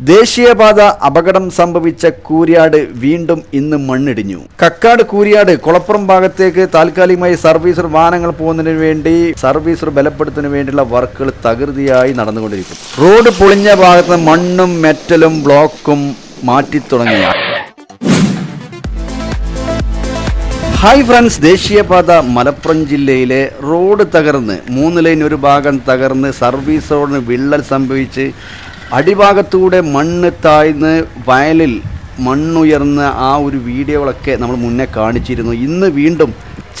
ദേശീയപാത അപകടം സംഭവിച്ച കൂരിയാട് വീണ്ടും ഇന്ന് മണ്ണിടിഞ്ഞു. കക്കാട് കൂരിയാട് കുളപ്പുറം ഭാഗത്തേക്ക് താൽക്കാലികമായി സർവീസർ വാഹനങ്ങൾ പോകുന്നതിന് വേണ്ടി സർവീസർ ബലപ്പെടുത്തുന്നതിന് വേണ്ടിയുള്ള വർക്കുകൾ തകൃതിയായി നടന്നുകൊണ്ടിരിക്കും റോഡ് പൊളിഞ്ഞ ഭാഗത്ത് മണ്ണും മെറ്റലും ബ്ലോക്കും മാറ്റി തുടങ്ങിയ ഹായ് ഫ്രണ്ട്സ് ദേശീയപാത മലപ്പുറം ജില്ലയിലെ റോഡ് തകർന്ന് മൂന്ന് ലൈൻ ഒരു ഭാഗം തകർന്ന് സർവീസ് റോഡിന് വിള്ളൽ സംഭവിച്ച് അടിഭാഗത്തൂടെ മണ്ണ് താഴ്ന്ന് വയലിൽ മണ്ണുയർന്ന ആ ഒരു വീഡിയോകളൊക്കെ നമ്മൾ മുന്നേ കാണിച്ചിരുന്നു. ഇന്ന് വീണ്ടും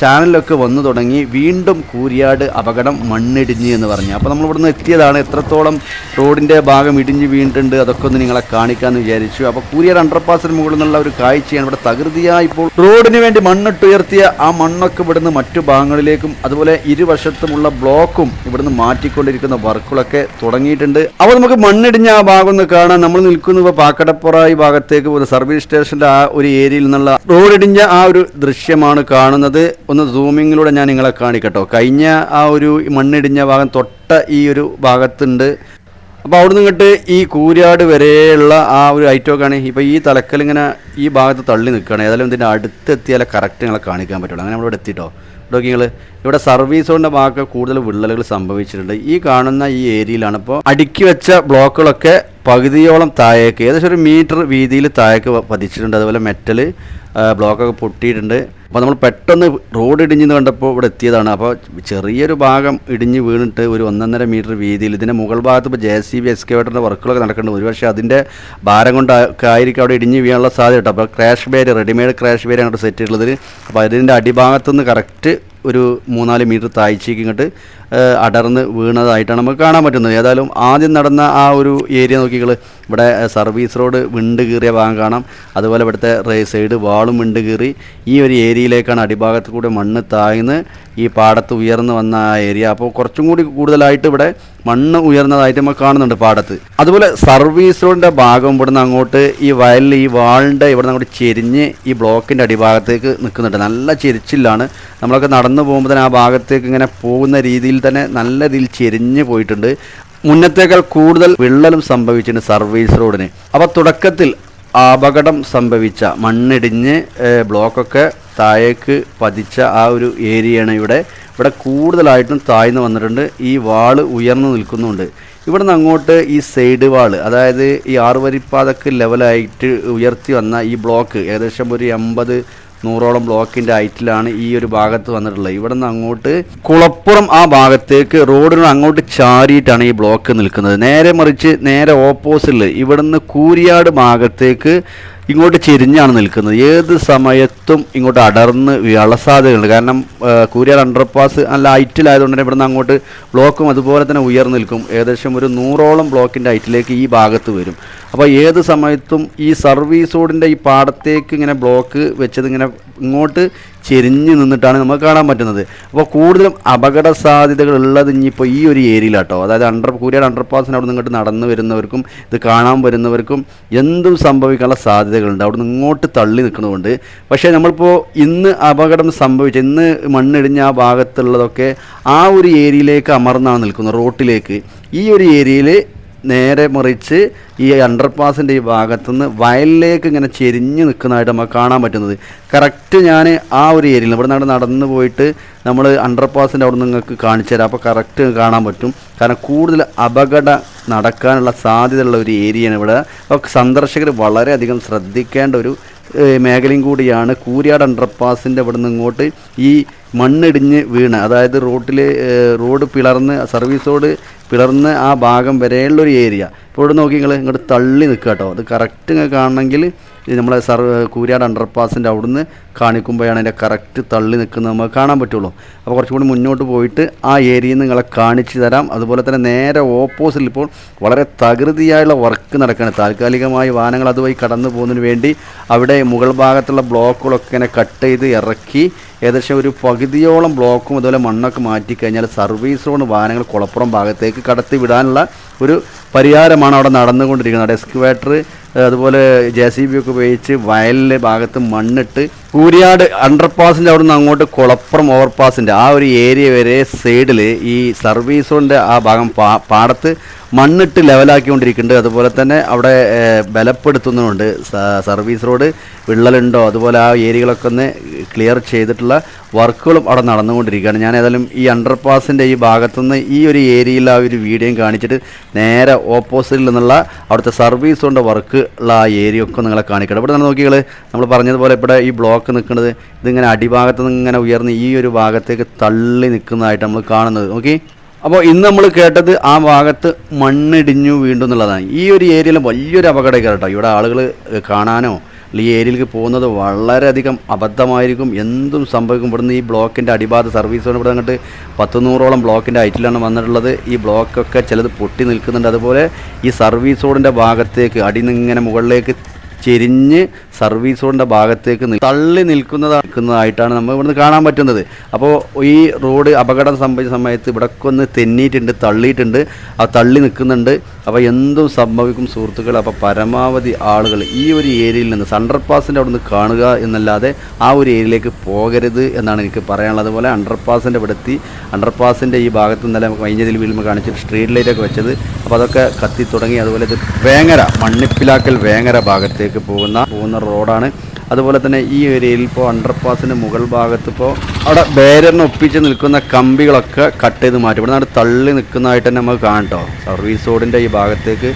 ചാനലൊക്കെ വന്നു തുടങ്ങി വീണ്ടും കൂരിയാട് അപകടം മണ്ണിടിഞ്ഞ് എന്ന് പറഞ്ഞു. അപ്പോൾ നമ്മൾ ഇവിടുന്ന് എത്തിയതാണ്. എത്രത്തോളം റോഡിന്റെ ഭാഗം ഇടിഞ്ഞ് വീണിട്ടുണ്ട് അതൊക്കെ ഒന്ന് നിങ്ങളെ കാണിക്കാമെന്ന് വിചാരിച്ചു. അപ്പോൾ കൂരിയാട് അണ്ടർപാസിന് മുകളിൽ നിന്നുള്ള ഒരു കാഴ്ചയാണ് ഇവിടെ തകൃതിയായി ഇപ്പോൾ റോഡിന് വേണ്ടി മണ്ണിട്ടുയർത്തിയ ആ മണ്ണൊക്കെ ഇവിടുന്ന് മറ്റു ഭാഗങ്ങളിലേക്കും അതുപോലെ ഇരുവശത്തുമുള്ള ബ്ലോക്കും ഇവിടുന്ന് മാറ്റിക്കൊണ്ടിരിക്കുന്ന വർക്കുകളൊക്കെ തുടങ്ങിയിട്ടുണ്ട്. അപ്പോൾ നമുക്ക് മണ്ണിടിഞ്ഞ ആ ഭാഗം ഒന്ന് കാണാം. നമ്മൾ നിൽക്കുന്നത് ഇപ്പോൾ പാക്കടപ്പുറ ഈ ഭാഗത്തേക്ക് സർവീസ് സ്റ്റേഷന്റെ ആ ഒരു ഏരിയയിൽ നിന്നുള്ള റോഡിടിഞ്ഞ ആ ഒരു ദൃശ്യമാണ് കാണുന്നത്. ഒന്ന് സൂമിങ്ങിലൂടെ ഞാൻ നിങ്ങളെ കാണിക്കട്ടോ. കഴിഞ്ഞ ആ ഒരു മണ്ണിടിഞ്ഞ ഭാഗം തൊട്ട ഈ ഒരു ഭാഗത്തുണ്ട്. അപ്പോൾ അവിടുന്ന് ഇങ്ങോട്ട് ഈ കൂരാട് വരെയുള്ള ആ ഒരു ഐറ്റമൊക്കെയാണ് ഇപ്പോൾ ഈ തലക്കൽ ഇങ്ങനെ ഈ ഭാഗത്ത് തള്ളി നിൽക്കുകയാണ് ഏതായാലും ഇതിന്റെ അടുത്തെത്തിയാലേ കറക്റ്റ് നിങ്ങളെ കാണിക്കാൻ പറ്റുള്ളൂ. അങ്ങനെ നമ്മളിവിടെ എത്തിയിട്ടോ ഇവിടെ നിങ്ങൾ ഇവിടെ സർവീസ് റോഡിന്റെ ഭാഗത്ത് കൂടുതൽ വിള്ളലുകൾ സംഭവിച്ചിട്ടുണ്ട്. ഈ കാണുന്ന ഈ ഏരിയയിലാണ് ഇപ്പോൾ അടുക്കി വെച്ച ബ്ലോക്കുകളൊക്കെ പകുതിയോളം താഴേക്ക് ഏകദേശം ഒരു മീറ്റർ വീതിയിൽ താഴേക്ക് പതിച്ചിട്ടുണ്ട്. അതുപോലെ മെറ്റൽ ബ്ലോക്കൊക്കെ പൊട്ടിയിട്ടുണ്ട്. അപ്പോൾ നമ്മൾ പെട്ടെന്ന് റോഡ് ഇടിഞ്ഞെന്ന് കണ്ടപ്പോൾ ഇവിടെ എത്തിയതാണ്. അപ്പോൾ ചെറിയൊരു ഭാഗം ഇടിഞ്ഞ് വീണിട്ട് ഒരു ഒന്നൊന്നര മീറ്റർ വീതിയിൽ ഇതിന്റെ മുകൾ ഭാഗത്ത് ഇപ്പോൾ ജെ സി ബി എക്സ്കേവേറ്ററിന്റെ വർക്കുകളൊക്കെ നടക്കുന്നുണ്ട്. ഒരുപക്ഷെ അതിന്റെ ഭാരം കൊണ്ട് ആയിരിക്കും അവിടെ ഇടിഞ്ഞ് വീഴാനുള്ള സാധ്യത അപ്പോൾ crash barrier readymade crash barrier അങ്ങോട്ട് സെറ്റ് ചെയ്തിട്ടുള്ളത്. അപ്പോൾ അതിന്റെ അടിഭാഗത്തുനിന്ന് കറക്റ്റ് ഒരു മൂന്നാൽ മീറ്റർ താഴ്ചയ്ക്ക് ഇങ്ങോട്ട് അടർന്ന് വീണതായിട്ടാണ് നമുക്ക് കാണാൻ പറ്റുന്നത്. ഏതായാലും ആദ്യം നടന്ന ആ ഒരു ഏരിയ നോക്കികൾ ഇവിടെ സർവീസ് റോഡ് വിണ്ട് കീറിയ ഭാഗം കാണാം. അതുപോലെ ഇവിടുത്തെ സൈഡ് വാളും വിണ്ട് കീറി. ഈ ഒരു ഏരിയയിലേക്കാണ് അടിഭാഗത്ത് കൂടെ മണ്ണ് താഴ്ന്ന് ഈ പാടത്ത് ഉയർന്നു വന്ന ആ ഏരിയ. അപ്പോൾ കുറച്ചും കൂടി കൂടുതലായിട്ട് ഇവിടെ മണ്ണ് ഉയർന്നതായിട്ട് നമുക്ക് കാണുന്നുണ്ട് പാടത്ത്. അതുപോലെ സർവീസ് റോഡിന്റെ ഭാഗം ഇവിടുന്ന് അങ്ങോട്ട് ഈ വയലിൽ ഈ വാളിന്റെ ഇവിടുന്ന് അങ്ങോട്ട് ചെരിഞ്ഞ് ഈ ബ്ലോക്കിന്റെ അടിഭാഗത്തേക്ക് നിൽക്കുന്നുണ്ട്. നല്ല ചെരിച്ചിലാണ് നമ്മളൊക്കെ നടന്നു പോകുമ്പോൾ തന്നെ ആ ഭാഗത്തേക്ക് ഇങ്ങനെ പോകുന്ന രീതിയിൽ തന്നെ നല്ല രീതിയിൽ ചെരിഞ്ഞു പോയിട്ടുണ്ട്. മുന്നത്തേക്കാൾ കൂടുതൽ വിള്ളലും സംഭവിച്ചിട്ടുണ്ട് സർവീസ് റോഡിന്. അപ്പോൾ തുടക്കത്തിൽ അപകടം സംഭവിച്ച മണ്ണിടിഞ്ഞ് ബ്ലോക്കൊക്കെ താഴേക്ക് പതിച്ച ആ ഒരു ഏരിയയാണ് ഇവിടെ. ഇവിടെ കൂടുതലായിട്ടും താഴ്ന്നു വന്നിട്ടുണ്ട്. ഈ വാൾ ഉയർന്നു നിൽക്കുന്നുണ്ട്. ഇവിടെ നിന്ന് അങ്ങോട്ട് ഈ സൈഡ് വാൾ അതായത് ഈ ആറുവരിപ്പാതക്ക് ലെവലായിട്ട് ഉയർത്തി വന്ന ഈ ബ്ലോക്ക് ഏകദേശം ഒരു എൺപത് നൂറോളം ബ്ലോക്കിന്റെ ഹൈറ്റിലാണ് ഈ ഒരു ഭാഗത്ത് വന്നിട്ടുള്ളത്. ഇവിടെ നിന്ന് അങ്ങോട്ട് കുളപ്പുറം ആ ഭാഗത്തേക്ക് റോഡിന് അങ്ങോട്ട് ചാരിയിട്ടാണ് ഈ ബ്ലോക്ക് നിൽക്കുന്നത്. നേരെ മറിച്ച് നേരെ ഓപ്പോസിറ്റിൽ ഇവിടുന്ന് കൂരിയാട് ഭാഗത്തേക്ക് ഇങ്ങോട്ട് ചെരിഞ്ഞാണ് നിൽക്കുന്നത്. ഏത് സമയത്തും ഇങ്ങോട്ട് അടർന്ന് വീഴാനുള്ള സാധ്യതയുണ്ട് കാരണം കൂരിയർ അണ്ടർപാസ് നല്ല ഹൈറ്റിലായതുകൊണ്ട് തന്നെ ഇവിടുന്ന് അങ്ങോട്ട് ബ്ലോക്കും അതുപോലെ തന്നെ ഉയർന്നു നിൽക്കും. ഏകദേശം ഒരു നൂറോളം ബ്ലോക്കിന്റെ ഹൈറ്റിലേക്ക് ഈ ഭാഗത്ത് വരും. അപ്പോൾ ഏത് സമയത്തും ഈ സർവീസ് റോഡിന്റെ ഈ പാടത്തേക്ക് ഇങ്ങനെ ബ്ലോക്ക് വെച്ചത് ഇങ്ങനെ ഇങ്ങോട്ട് ചെരിഞ്ഞ് നിന്നിട്ടാണ് നമുക്ക് കാണാൻ പറ്റുന്നത്. അപ്പോൾ കൂടുതലും അപകട സാധ്യതകൾ ഉള്ളത് ഇനിയിപ്പോൾ ഈ ഒരു ഏരിയയിലാട്ടോ. അതായത് അണ്ടർ കൂരിയാട് അണ്ടർപാസിന് അവിടെ നിന്ന് ഇങ്ങോട്ട് നടന്നു വരുന്നവർക്കും ഇത് കാണാൻ വരുന്നവർക്കും എന്തും സംഭവിക്കാനുള്ള സാധ്യതകളുണ്ട്. അവിടെ നിന്ന് ഇങ്ങോട്ട് തള്ളി നിൽക്കുന്നതുകൊണ്ട്. പക്ഷേ നമ്മളിപ്പോൾ ഇന്ന് അപകടം സംഭവിച്ച ഇന്ന് മണ്ണിടിഞ്ഞ ആ ഭാഗത്തുള്ളതൊക്കെ ആ ഒരു ഏരിയയിലേക്ക് അമർന്നാണ് നിൽക്കുന്നത് റോട്ടിലേക്ക്. ഈ ഒരു ഏരിയയിൽ നേരെ മറിച്ച് ഈ അണ്ടർപാസിന്റെ ഈ ഭാഗത്തുനിന്ന് വയലിലേക്ക് ഇങ്ങനെ ചെരിഞ്ഞ് നിൽക്കുന്നതായിട്ട് നമുക്ക് കാണാൻ പറ്റുന്നത്. കറക്റ്റ് ഞാൻ ആ ഒരു ഏരിയയിൽ ഇവിടെ നിന്ന് നടന്ന് പോയിട്ട് നമ്മൾ അണ്ടർപാസിന്റെ അവിടെ നിങ്ങൾക്ക് കാണിച്ചു തരാം. അപ്പോൾ കറക്റ്റ് കാണാൻ പറ്റും. കാരണം കൂടുതൽ അപകട നടക്കാനുള്ള സാധ്യതയുള്ള ഒരു ഏരിയയാണ് ഇവിടെ. അപ്പോൾ സന്ദർശകർ വളരെയധികം ശ്രദ്ധിക്കേണ്ട ഒരു മേഖലയും കൂടിയാണ് കൂരിയാട് അണ്ടർപാസിന്റെ അവിടെ നിന്ന് ഇങ്ങോട്ട് ഈ മണ്ണിടിഞ്ഞ് വീണ്. അതായത് റോട്ടിൽ റോഡ് പിളർന്ന് സർവീസ് റോഡ് പിളർന്ന് ആ ഭാഗം വരെയുള്ളൊരു ഏരിയ ഇപ്പോൾ ഇവിടെ നോക്കി നിങ്ങൾ ഇങ്ങോട്ട് തള്ളി നിൽക്കുക കേട്ടോ അത് കറക്റ്റ് കാണണമെങ്കിൽ നമ്മളെ സർ കൂരിയാട് അണ്ടർപാസിന്റെ അവിടുന്ന് കാണിക്കുമ്പോഴാണ് അതിന്റെ കറക്റ്റ് തള്ളി നിൽക്കുന്നത് നമുക്ക് കാണാൻ പറ്റുള്ളൂ. അപ്പോൾ കുറച്ചും കൂടി മുന്നോട്ട് പോയിട്ട് ആ ഏരിയയിൽ നിങ്ങളെ കാണിച്ചു തരാം. അതുപോലെ തന്നെ നേരെ ഓപ്പോസിറ്റിൽ ഇപ്പോൾ വളരെ തകൃതിയായുള്ള വർക്ക് നടക്കുകയാണ്. താൽക്കാലികമായി വാഹനങ്ങൾ അതുവഴി കടന്നു പോകുന്നതിന് വേണ്ടി അവിടെ മുകൾ ഭാഗത്തുള്ള ബ്ലോക്കുകളൊക്കെ ഇങ്ങനെ കട്ട് ചെയ്ത് ഇറക്കി ഏകദേശം ഒരു പകുതിയോളം ബ്ലോക്കും അതുപോലെ മണ്ണൊക്കെ മാറ്റി കഴിഞ്ഞാൽ സർവീസ് റോഡ് വാഹനങ്ങൾ കുളപ്പുറം ഭാഗത്തേക്ക് കടത്തി വിടാനുള്ള ഒരു പരിഹാരമാണ് അവിടെ നടന്നുകൊണ്ടിരിക്കുന്നത്. എക്സ്കവേറ്റർ അതുപോലെ ജെ സി ബി ഒക്കെ ഉപയോഗിച്ച് വയലിലെ ഭാഗത്ത് മണ്ണിട്ട് കൂരിയാട് അണ്ടർപാസിന്റെ അവിടെ നിന്ന് അങ്ങോട്ട് കുളപ്പുറം ഓവർപാസിന്റെ ആ ഒരു ഏരിയ വരെ സൈഡിൽ ഈ സർവീസ് ആ ഭാഗം പാടത്ത് മണ്ണിട്ട് ലെവലാക്കിക്കൊണ്ടിരിക്കുന്നുണ്ട്. അതുപോലെ തന്നെ അവിടെ ബലപ്പെടുത്തുന്നുണ്ട്. Service road വിള്ളലുണ്ടോ? അതുപോലെ ആ ഏരിയകളൊക്കെ ഒന്ന് ക്ലിയർ ചെയ്തിട്ടുള്ള വർക്കുകളും അവിടെ നടന്നുകൊണ്ടിരിക്കുകയാണ്. ഞാൻ ഏതായാലും ഈ അണ്ടർപാസിന്റെ ഈ ഭാഗത്തുനിന്ന് ഈ ഒരു ഏരിയയിൽ ആ ഒരു വീഡിയോയും കാണിച്ചിട്ട് നേരെ ഓപ്പോസിറ്റിൽ നിന്നുള്ള അവിടുത്തെ സർവീസ് കൊണ്ട് വർക്ക് ഉള്ള ആ ഏരിയ ഒക്കെ നിങ്ങളെ കാണിക്കണം ഇവിടെ നിന്ന് നോക്കിയാൽ നമ്മൾ പറഞ്ഞതുപോലെ ഇവിടെ ഈ ബ്ലോക്ക് നിൽക്കുന്നത് ഇതിങ്ങനെ അടിഭാഗത്ത് നിന്ന് ഇങ്ങനെ ഉയർന്ന് ഈ ഒരു ഭാഗത്തേക്ക് തള്ളി നിൽക്കുന്നതായിട്ട് നമ്മൾ കാണുന്നത്. നോക്കി. അപ്പോൾ ഇന്ന് നമ്മൾ കേട്ടത് ആ ഭാഗത്ത് മണ്ണിടിഞ്ഞു വീണ്ടും എന്നുള്ളതാണ്. ഈ ഒരു ഏരിയയിൽ വലിയൊരു അപകടം കേട്ടോ. ഇവിടെ ആളുകൾ കാണാനോ ഈ ഏരിയയിലേക്ക് പോകുന്നത് വളരെയധികം അബദ്ധമായിരിക്കും. എന്തും സംഭവിക്കും. ഇവിടുന്ന് ഈ ബ്ലോക്കിന്റെ അടിഭാഗത്ത് സർവീസ് കൊണ്ട് ഇവിടെ അങ്ങോട്ട് പത്ത് നൂറോളം ബ്ലോക്കിന്റെ ഹൈറ്റിലാണ് വന്നിട്ടുള്ളത്. ഈ ബ്ലോക്കൊക്കെ ചിലത് പൊട്ടി നിൽക്കുന്നുണ്ട്. അതുപോലെ ഈ സർവീസ് റോഡിന്റെ ഭാഗത്തേക്ക് അടിന്നിങ്ങനെ മുകളിലേക്ക് ചെരിഞ്ഞ് സർവീസ് റോഡിന്റെ ഭാഗത്തേക്ക് തള്ളി നിൽക്കുന്നതാ നിൽക്കുന്നതായിട്ടാണ് നമ്മൾ ഇവിടുന്ന് കാണാൻ പറ്റുന്നത്. അപ്പോൾ ഈ റോഡ് അപകടം സംഭവിച്ച സമയത്ത് ഇവിടൊക്കെ ഒന്ന് തെന്നിയിട്ടുണ്ട് തള്ളിയിട്ടുണ്ട്. ആ തള്ളി നിൽക്കുന്നുണ്ട്. അപ്പോൾ എന്തും സംഭവിക്കും സുഹൃത്തുക്കൾ അപ്പോൾ പരമാവധി ആളുകൾ ഈ ഒരു ഏരിയയിൽ നിന്ന് അണ്ടർപാസിന്റെ അവിടെ നിന്ന് കാണുക എന്നല്ലാതെ ആ ഒരു ഏരിയയിലേക്ക് പോകരുത് എന്നാണ് എനിക്ക് പറയാനുള്ളത്. അതുപോലെ അണ്ടർപാസിന്റെ ഇവിടെ എത്തി അണ്ടർപാസിന്റെ ഈ ഭാഗത്ത് ഇന്നലെ കഴിഞ്ഞതിൽ വീഴുമ്പോൾ കാണിച്ചിട്ട് സ്ട്രീറ്റ് ലൈറ്റൊക്കെ വെച്ചത്. അപ്പോൾ അതൊക്കെ കത്തി തുടങ്ങി അതുപോലെ ഇത് വേങ്ങര മണ്ണിപ്പിലാക്കൽ വേങ്ങര ഭാഗത്തേക്ക് പോകുന്ന പോകുന്ന റോഡാണ്. അതുപോലെ തന്നെ ഈ ഏരിയയിൽ ഇപ്പോൾ അണ്ടർപാസിന്റെ മുകൾ ഭാഗത്ത് ഇപ്പോൾ അവിടെ ബാരിയറിന് ഒപ്പിച്ച് നിൽക്കുന്ന കമ്പികളൊക്കെ കട്ട് ചെയ്ത് മാറ്റി. ഇവിടെ നിന്ന് തള്ളി നിൽക്കുന്നതായിട്ട് തന്നെ നമുക്ക് കാണട്ടോ സർവീസ് റോഡിന്റെ ഈ ഭാഗത്തേക്ക്.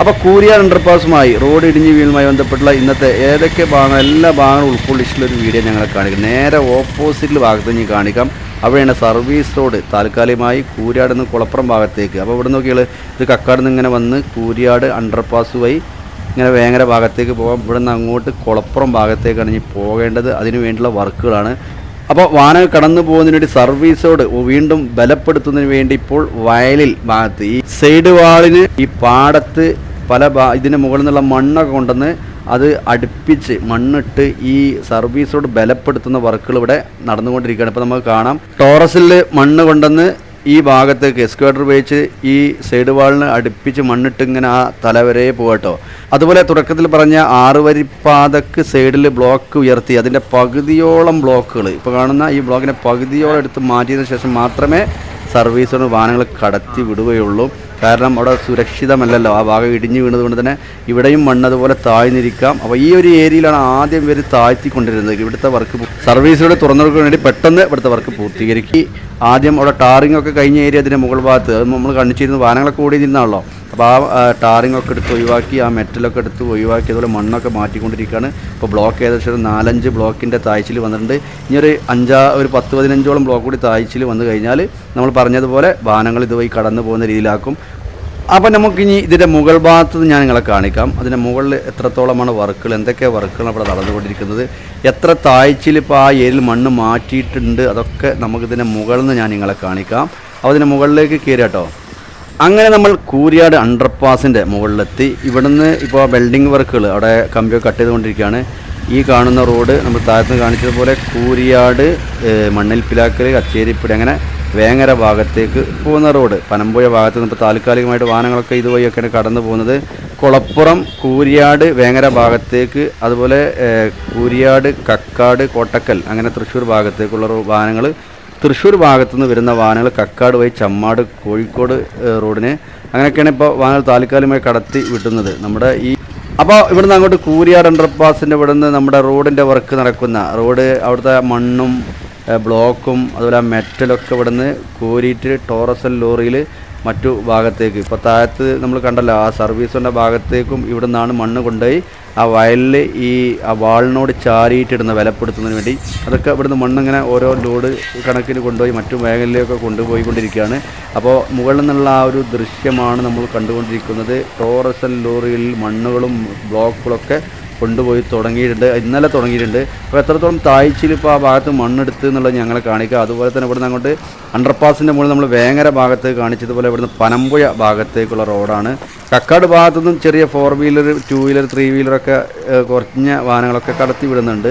അപ്പോൾ കൂരിയാർ അണ്ടർപാസുമായി റോഡ് ഇടിഞ്ഞ് വീഴുമായി ബന്ധപ്പെട്ടുള്ള ഇന്നത്തെ ഏതൊക്കെ ഭാഗങ്ങൾ എല്ലാ ഭാഗങ്ങളും ഉൾക്കൊള്ളിച്ചിട്ടുള്ള ഒരു വീഡിയോ ഞങ്ങളെ കാണിക്കും. നേരെ ഓപ്പോസിറ്റ് ഭാഗത്ത് ഇനി കാണിക്കാം. അവിടെയാണ് സർവീസ് റോഡ് താൽക്കാലികമായി കൂരിയാട് നിന്ന് കുളപ്പുറം ഭാഗത്തേക്ക്. അപ്പോൾ ഇവിടെ നോക്കിയാൽ ഇത് കക്കാട് നിന്ന് ഇങ്ങനെ വന്ന് കൂരിയാട് അണ്ടർപാസ് വഴി ഇങ്ങനെ വേങ്ങര ഭാഗത്തേക്ക് പോകാം. ഇവിടെ നിന്ന് അങ്ങോട്ട് കുളപ്പുറം ഭാഗത്തേക്കാണ് ഇനി പോകേണ്ടത്. അതിനു വേണ്ടിയുള്ള വർക്കുകളാണ്. അപ്പോൾ വാന കടന്നു പോകുന്നതിന് വേണ്ടി സർവീസോട് വീണ്ടും ബലപ്പെടുത്തുന്നതിന് വേണ്ടി ഇപ്പോൾ വയലിൽ ഭാഗത്ത് ഈ സൈഡ് വാളിന് ഈ പാടത്ത് പല ഇതിന് മുകളിൽ നിന്നുള്ള മണ്ണൊക്കെ കൊണ്ടുവന്ന് അത് അടുപ്പിച്ച് മണ്ണിട്ട് ഈ സർവീസോട് ബലപ്പെടുത്തുന്ന വർക്കുകൾ ഇവിടെ നടന്നുകൊണ്ടിരിക്കുകയാണ്. ഇപ്പോൾ നമുക്ക് കാണാം. ടോറസിൽ മണ്ണ് കൊണ്ടുവന്ന് ഈ ഭാഗത്തേക്ക് എസ്ക്വേഡർ ഉപയോഗിച്ച് ഈ സൈഡ് വാളിന് അടുപ്പിച്ച് മണ്ണിട്ട് ഇങ്ങനെ ആ തല വരെ പോകട്ടോ. അതുപോലെ തുടക്കത്തിൽ പറഞ്ഞ ആറുവരിപ്പാതക്ക് സൈഡിൽ ബ്ലോക്ക് ഉയർത്തി. അതിന്റെ പകുതിയോളം ബ്ലോക്കുകൾ ഇപ്പോൾ കാണുന്ന ഈ ബ്ലോക്കിന്റെ പകുതിയോളം എടുത്ത് മാറ്റിയതിനു ശേഷം മാത്രമേ സർവീസിന് വാഹനങ്ങൾ കടത്തി വിടുകയുള്ളൂ. കാരണം അവിടെ സുരക്ഷിതമല്ലല്ലോ. ആ ഭാഗം ഇടിഞ്ഞു വീണതുകൊണ്ട് തന്നെ ഇവിടെയും മണ്ണ് അതുപോലെ താഴ്ന്നിരിക്കാം അപ്പോൾ ഈ ഒരു ഏരിയയിലാണ് ആദ്യം ഇവർ താഴ്ത്തിക്കൊണ്ടിരുന്നത്. ഇവിടുത്തെ വർക്ക് സർവീസിലൂടെ തുറന്നെടുക്കാൻ വേണ്ടി പെട്ടെന്ന് ഇവിടുത്തെ വർക്ക് പൂർത്തീകരിക്കും. ആദ്യം അവിടെ ടാറിംഗ് ഒക്കെ കഴിഞ്ഞ ഏരിയ അതിന്റെ മുകൾ ഭാഗത്ത്. നമ്മൾ കാണിച്ചിരുന്നു വാഹനങ്ങളൊക്കെ ഓടിയിരുന്നാണല്ലോ. അപ്പോൾ ആ ടാറിംഗ് ഒക്കെ എടുത്ത് ഒഴിവാക്കി ആ മെറ്റലൊക്കെ എടുത്ത് ഒഴിവാക്കി അതുപോലെ മണ്ണൊക്കെ മാറ്റിക്കൊണ്ടിരിക്കുകയാണ്. ഇപ്പോൾ ബ്ലോക്ക് ഏകദേശം ഒരു നാലഞ്ച് ബ്ലോക്കിന്റെ താഴ്ചയിൽ വന്നിട്ടുണ്ട്. ഇനി ഒരു അഞ്ചാ ഒരു പത്ത് പതിനഞ്ചോളം ബ്ലോക്ക് കൂടി താഴ്ചയിൽ വന്നു കഴിഞ്ഞാൽ നമ്മൾ പറഞ്ഞതുപോലെ വാഹനങ്ങൾ ഇതുവഴി കടന്നു പോകുന്ന രീതിയിലാക്കും. അപ്പോൾ നമുക്കിനി ഇതിന്റെ മുകൾ ഭാഗത്ത് ഞാൻ നിങ്ങളെ കാണിക്കാം. അതിന്റെ മുകളിൽ എത്രത്തോളമാണ് വർക്കുകൾ എന്തൊക്കെ വർക്കുകൾ അവിടെ നടന്നുകൊണ്ടിരിക്കുന്നത് എത്ര താഴ്ചയിൽ ഇപ്പോൾ ആ ഏരിൽ മണ്ണ് മാറ്റിയിട്ടുണ്ട് അതൊക്കെ നമുക്കിതിന്റെ മുകളിൽ നിന്ന് ഞാൻ നിങ്ങളെ കാണിക്കാം. അപ്പോൾ അതിന്റെ മുകളിലേക്ക് കയറി കേട്ടോ അങ്ങനെ നമ്മൾ കൂരിയാട് അണ്ടർപാസിന്റെ മുകളിലെത്തി. ഇവിടുന്ന് ഇപ്പോൾ വെൽഡിംഗ് വർക്കുകൾ അവിടെ കമ്പിയൊക്കെ കട്ട് ചെയ്തുകൊണ്ടിരിക്കുകയാണ്. ഈ കാണുന്ന റോഡ് നമ്മൾ താഴത്ത് കാണിച്ചതുപോലെ കൂരിയാട് മണ്ണിൽ പിലാക്കൽ കച്ചേരിപ്പടി അങ്ങനെ വേങ്ങര ഭാഗത്തേക്ക് പോകുന്ന റോഡ് പനമ്പുഴ ഭാഗത്ത് നിന്ന് ഇപ്പോൾ താൽക്കാലികമായിട്ട് വാഹനങ്ങളൊക്കെ ഇതുവഴിയൊക്കെയാണ് കടന്നു പോകുന്നത്. കുളപ്പുറം കൂരിയാട് വേങ്ങര ഭാഗത്തേക്ക് അതുപോലെ കൂരിയാട് കക്കാട് കോട്ടക്കൽ അങ്ങനെ തൃശ്ശൂർ ഭാഗത്തേക്കുള്ള വാഹനങ്ങൾ തൃശ്ശൂർ ഭാഗത്തു നിന്ന് വരുന്ന വാഹനങ്ങൾ കക്കാട് വഴി ചമ്മാട് കോഴിക്കോട് റോഡിന് അങ്ങനെയൊക്കെയാണ് ഇപ്പോൾ വാഹനങ്ങൾ താൽക്കാലികമായി കടത്തി വിട്ടുന്നത് നമ്മുടെ ഈ അപ്പോൾ ഇവിടുന്ന് അങ്ങോട്ട് കൂരിയാട് അണ്ടർപാസിന്റെ ഇവിടുന്ന് നമ്മുടെ റോഡിന്റെ വർക്ക് നടക്കുന്ന റോഡ് അവിടുത്തെ മണ്ണും ബ്ലോക്കും അതുപോലെ മെറ്റലൊക്കെ ഇവിടുന്ന് കോരിയിട്ട് ടോറസൽ ലോറിയിൽ മറ്റു ഭാഗത്തേക്ക്. ഇപ്പോൾ താഴത്ത് നമ്മൾ കണ്ടല്ലോ ആ സർവീസിന്റെ ഭാഗത്തേക്കും ഇവിടെ നിന്നാണ് മണ്ണ് കൊണ്ടുപോയി ആ വയലിൽ ഈ ആ വാളിനോട് ചാരിയിട്ടിടുന്ന വിലപ്പെടുത്തുന്നതിന് വേണ്ടി. അതൊക്കെ ഇവിടുന്ന് മണ്ണിങ്ങനെ ഓരോ ലോഡ് കണക്കിന് കൊണ്ടുപോയി മറ്റു മേഖലയിലൊക്കെ കൊണ്ടുപോയിക്കൊണ്ടിരിക്കുകയാണ്. അപ്പോൾ മുകളിൽ നിന്നുള്ള ആ ഒരു ദൃശ്യമാണ് നമ്മൾ കണ്ടുകൊണ്ടിരിക്കുന്നത്. ടോറസൽ ലോറിയിൽ മണ്ണുകളും ബ്ലോക്കുകളൊക്കെ കൊണ്ടുപോയി തുടങ്ങിയിട്ടുണ്ട്. ഇന്നലെ തുടങ്ങിയിട്ടുണ്ട്. അപ്പോൾ എത്രത്തോളം താഴ്ചയിൽ ഇപ്പോൾ ആ ഭാഗത്ത് മണ്ണെടുത്ത് എന്നുള്ളത് ഞങ്ങളെ കാണിക്കുക. അതുപോലെ തന്നെ ഇവിടുന്ന് അങ്ങോട്ട് അണ്ടർപാസിന്റെ മുകളിൽ നമ്മൾ വേങ്ങര ഭാഗത്ത് കാണിച്ചതുപോലെ ഇവിടുന്ന് പനമ്പുഴ ഭാഗത്തേക്കുള്ള റോഡാണ്. കക്കാട് ഭാഗത്തുനിന്നും ചെറിയ four wheeler two wheeler three വീലറൊക്കെ കുറഞ്ഞ വാഹനങ്ങളൊക്കെ കടത്തി വിടുന്നുണ്ട്.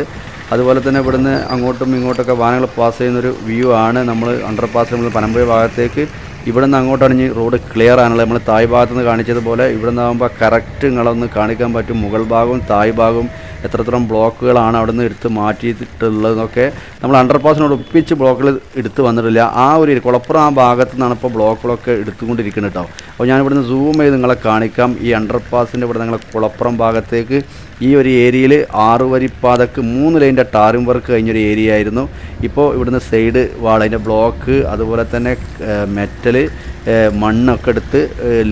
അതുപോലെ തന്നെ ഇവിടുന്ന് അങ്ങോട്ടും ഇങ്ങോട്ടൊക്കെ വാഹനങ്ങൾ പാസ് ചെയ്യുന്നൊരു വ്യൂ ആണ്. നമ്മൾ അണ്ടർപാസ് നമ്മൾ പനമ്പുഴ ഭാഗത്തേക്ക് ഇവിടെ നിന്ന് അങ്ങോട്ടാണ് ഇനി റോഡ് ക്ലിയർ ആണല്ലോ. നമ്മൾ തായ് ഭാഗത്ത് നിന്ന് കാണിച്ചതുപോലെ ഇവിടെ നിന്നാകുമ്പോൾ കറക്റ്റ് നിങ്ങളൊന്ന് കാണിക്കാൻ പറ്റും. മുകൾ ഭാഗവും തായ് ഭാഗവും എത്രത്തോളം ബ്ലോക്കുകളാണ് അവിടെ നിന്ന് എടുത്ത് മാറ്റിയിട്ടുള്ളതെന്നൊക്കെ നമ്മൾ അണ്ടർ പാസിനോട് ഒപ്പിച്ച് ബ്ലോക്കുകൾ എടുത്ത് വന്നിട്ടില്ല. ആ ഒരു കുളപ്പുറം ആ ഭാഗത്ത് നിന്നാണ് ഇപ്പോൾ ബ്ലോക്കുകളൊക്കെ എടുത്തുകൊണ്ടിരിക്കുന്നത് കേട്ടോ. അപ്പോൾ ഞാൻ ഇവിടുന്ന് സൂം ചെയ്ത് നിങ്ങളെ കാണിക്കാം. ഈ അണ്ടർ പാസിന്റെ ഇവിടെ നിങ്ങളെ കുളപ്പുറം ഭാഗത്തേക്ക് ഈ ഒരു ഏരിയയിൽ ആറ് വരിപ്പാതക്ക് മൂന്ന് ലൈന്റെ ടാറിം വർക്ക് കഴിഞ്ഞൊരു ഏരിയ ആയിരുന്നു. ഇപ്പോൾ ഇവിടുന്ന് സൈഡ് വാൾ അതിന്റെ ബ്ലോക്ക് അതുപോലെ തന്നെ മെറ്റൽ മണ്ണൊക്കെ എടുത്ത്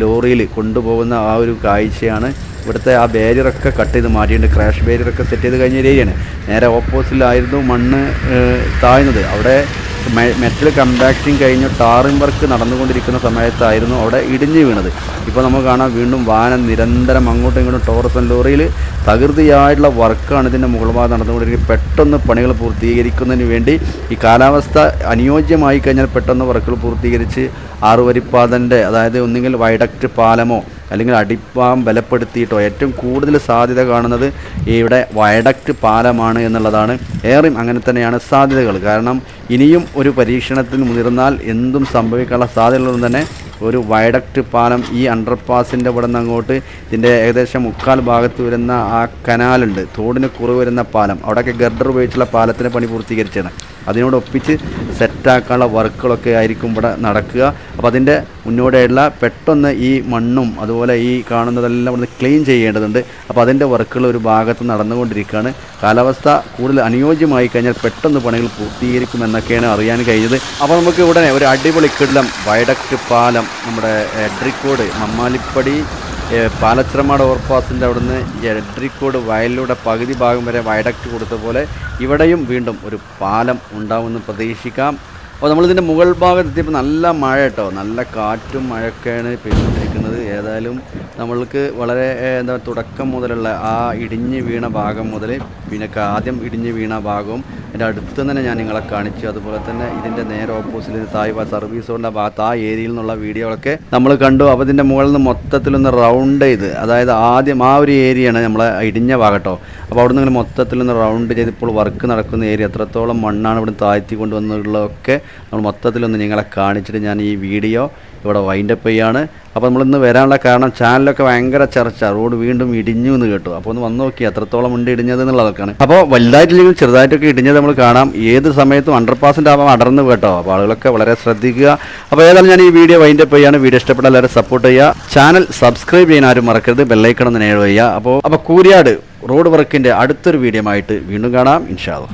ലോറിയിൽ കൊണ്ടുപോകുന്ന ആ ഒരു കാഴ്ചയാണ്. ഇവിടുത്തെ ആ ബാരിയറൊക്കെ കട്ട് ചെയ്ത് മാറ്റിയിട്ടുണ്ട്. ക്രാഷ് ബാരിയറൊക്കെ സെറ്റ് ചെയ്ത് കഴിഞ്ഞ ഏരിയയാണ്. നേരെ ഓപ്പോസിറ്റിലായിരുന്നു മണ്ണ് താഴ്ന്നത്. അവിടെ മെറ്റൽ കമ്പാക്റ്റിംഗ് കഴിഞ്ഞ് ടാറിംഗ് വർക്ക് നടന്നുകൊണ്ടിരിക്കുന്ന സമയത്തായിരുന്നു അവിടെ ഇടിഞ്ഞു വീണത്. ഇപ്പോൾ നമുക്ക് കാണാം വീണ്ടും വാനം നിരന്തരം അങ്ങോട്ടും ഇങ്ങോട്ടും ടോറസൻ ലോറിയിൽ തകൃതിയായിട്ടുള്ള വർക്കാണ് ഇതിന്റെ മുകൾ ഭാഗം നടന്നുകൊണ്ടിരിക്കുന്നത്. പെട്ടെന്ന് പണികൾ പൂർത്തീകരിക്കുന്നതിന് വേണ്ടി ഈ കാലാവസ്ഥ അനുയോജ്യമായി കഴിഞ്ഞാൽ പെട്ടെന്ന് വർക്കുകൾ പൂർത്തീകരിച്ച് ആറുവരിപ്പാതന്റെ അതായത് ഒന്നുകിൽ വൈഡക്റ്റ് പാലമോ അല്ലെങ്കിൽ അടിപ്പാം ബലപ്പെടുത്തിയിട്ടോ ഏറ്റവും കൂടുതൽ സാധ്യത കാണുന്നത് ഇവിടെ വയഡക്റ്റ് പാലമാണ് എന്നുള്ളതാണ്. ഏറെയും അങ്ങനെ തന്നെയാണ് സാധ്യതകൾ. കാരണം ഇനിയും ഒരു പരീക്ഷണത്തിന് മുതിർന്നാൽ എന്തും സംഭവിക്കാനുള്ള സാധ്യതകളൊന്നും തന്നെ ഒരു വയഡക്റ്റ് പാലം ഈ അണ്ടർപാസിന്റെ ഇവിടെ നിന്ന് അങ്ങോട്ട് ഇതിന്റെ ഏകദേശം മുക്കാൽ ഭാഗത്ത് വരുന്ന ആ കനാലുണ്ട്. തോടിന് കുറവ് വരുന്ന പാലം. അവിടെയൊക്കെ ഗർഡർ ഉപയോഗിച്ചുള്ള പാലത്തിന് പണി പൂർത്തീകരിച്ചതാണ്. അതിനോട് ഒപ്പിച്ച് സെറ്റാക്കാനുള്ള വർക്കുകളൊക്കെ ആയിരിക്കും ഇവിടെ നടക്കുക. അപ്പോൾ അതിന്റെ മുന്നോടിയായിട്ടുള്ള പെട്ടെന്ന് ഈ മണ്ണും അതുപോലെ ഈ കാണുന്നതെല്ലാം ഇവിടുന്ന് ക്ലീൻ ചെയ്യേണ്ടതുണ്ട്. അപ്പോൾ അതിന്റെ വർക്കുകൾ ഒരു ഭാഗത്ത് നടന്നുകൊണ്ടിരിക്കുകയാണ്. കാലാവസ്ഥ കൂടുതൽ അനുയോജ്യമായി കഴിഞ്ഞാൽ പെട്ടെന്ന് പണികൾ പൂർത്തീകരിക്കുമെന്നൊക്കെയാണ് അറിയാൻ കഴിഞ്ഞത്. അപ്പോൾ നമുക്ക് ഉടനെ ഒരു അടിപൊളി കിടലം വയഡക്റ്റ് പാലം നമ്മുടെ എഡ്രിക്കോട് മമ്മാലിപ്പടി പാലച്ചിറമാട് ഓവർപാസിന്റെ അവിടുന്ന് എഡ്രിക്കോട് വയലിലൂടെ പകുതി ഭാഗം വരെ വയഡക്റ്റ് കൊടുത്ത പോലെ ഇവിടെയും വീണ്ടും ഒരു പാലം ഉണ്ടാവുമെന്ന് പ്രതീക്ഷിക്കാം. അപ്പോൾ നമ്മളിതിന്റെ മുകൾ ഭാഗത്ത് എത്തിയപ്പോൾ നല്ല മഴ കേട്ടോ നല്ല കാറ്റും മഴയൊക്കെയാണ് പെയ്തുകൊണ്ടിരിക്കുന്നത്. ഏതായാലും നമ്മൾക്ക് വളരെ എന്താ തുടക്കം മുതലുള്ള ആ ഇടിഞ്ഞ് വീണ ഭാഗം മുതൽ പിന്നെ ആദ്യം ഇടിഞ്ഞ് വീണ ഭാഗവും എന്റെ അടുത്ത് തന്നെ ഞാൻ നിങ്ങളെ കാണിച്ചു. അതുപോലെ തന്നെ ഇതിന്റെ നേരെ ഓപ്പോസിറ്റ് തായ് സർവീസ് റോഡിന്റെ ഭാഗത്ത് ആ ഏരിയയിൽ നിന്നുള്ള വീഡിയോകളൊക്കെ നമ്മൾ കണ്ടു. അപ്പോൾ ഇതിന്റെ മുകളിൽ നിന്ന് മൊത്തത്തിലൊന്ന് റൗണ്ട് ചെയ്ത് അതായത് ആദ്യം ആ ഒരു ഏരിയയാണ് നമ്മളെ ഇടിഞ്ഞ ഭാഗട്ടോ. അപ്പോൾ അവിടെ നിന്ന് മൊത്തത്തിലൊന്ന് റൗണ്ട് ചെയ്ത് ഇപ്പോൾ വർക്ക് നടക്കുന്ന ഏരിയ. എത്രത്തോളം മണ്ണാണ് ഇവിടെ താഴ്ത്തി കൊണ്ടുവന്നുള്ളതൊക്കെ നമ്മൾ മൊത്തത്തിലൊന്ന് നിങ്ങളെ കാണിച്ചിട്ട് ഞാൻ ഈ വീഡിയോ ഇവിടെ വൈൻഡപ്പ് ചെയ്യാണ്. അപ്പോൾ നമ്മളിന്ന് വരാനുള്ള കാരണം ചാനലൊക്കെ ഭയങ്കര ചർച്ച. റോഡ് വീണ്ടും ഇടിഞ്ഞു എന്ന് കേട്ടു. അപ്പോൾ ഒന്ന് വന്ന് നോക്കി എത്രത്തോളം ഉണ്ട് ഇടിഞ്ഞത് എന്നുള്ളതൊക്കെയാണ്. അപ്പോൾ വലുതായിട്ടില്ലെങ്കിൽ ചെറുതായിട്ടൊക്കെ ഇടിഞ്ഞത് നമ്മൾ കാണാം. ഏത് സമയത്തും അണ്ടർ പാസിന്റെ ആവാം അടർന്ന് കേട്ടോ. അപ്പോൾ ആളുകളൊക്കെ വളരെ ശ്രദ്ധിക്കുക. അപ്പോൾ ഏതായാലും ഞാൻ ഈ വീഡിയോ വൈൻഡപ്പ് ചെയ്യാണ് വീഡിയോ ഇഷ്ടപ്പെട്ട എല്ലാവരും സപ്പോർട്ട് ചെയ്യുക. ചാനൽ സബ്സ്ക്രൈബ് ചെയ്യാൻ ആരും മറക്കരുത്. ബെല്ലൈക്കണം എന്ന് നേടുക ചെയ്യുക. അപ്പോൾ അപ്പോൾ കൂരിയാട് റോഡ് വർക്കിന്റെ അടുത്തൊരു വീഡിയോ ആയിട്ട് വീണ്ടും കാണാം. ഇൻഷാല്ല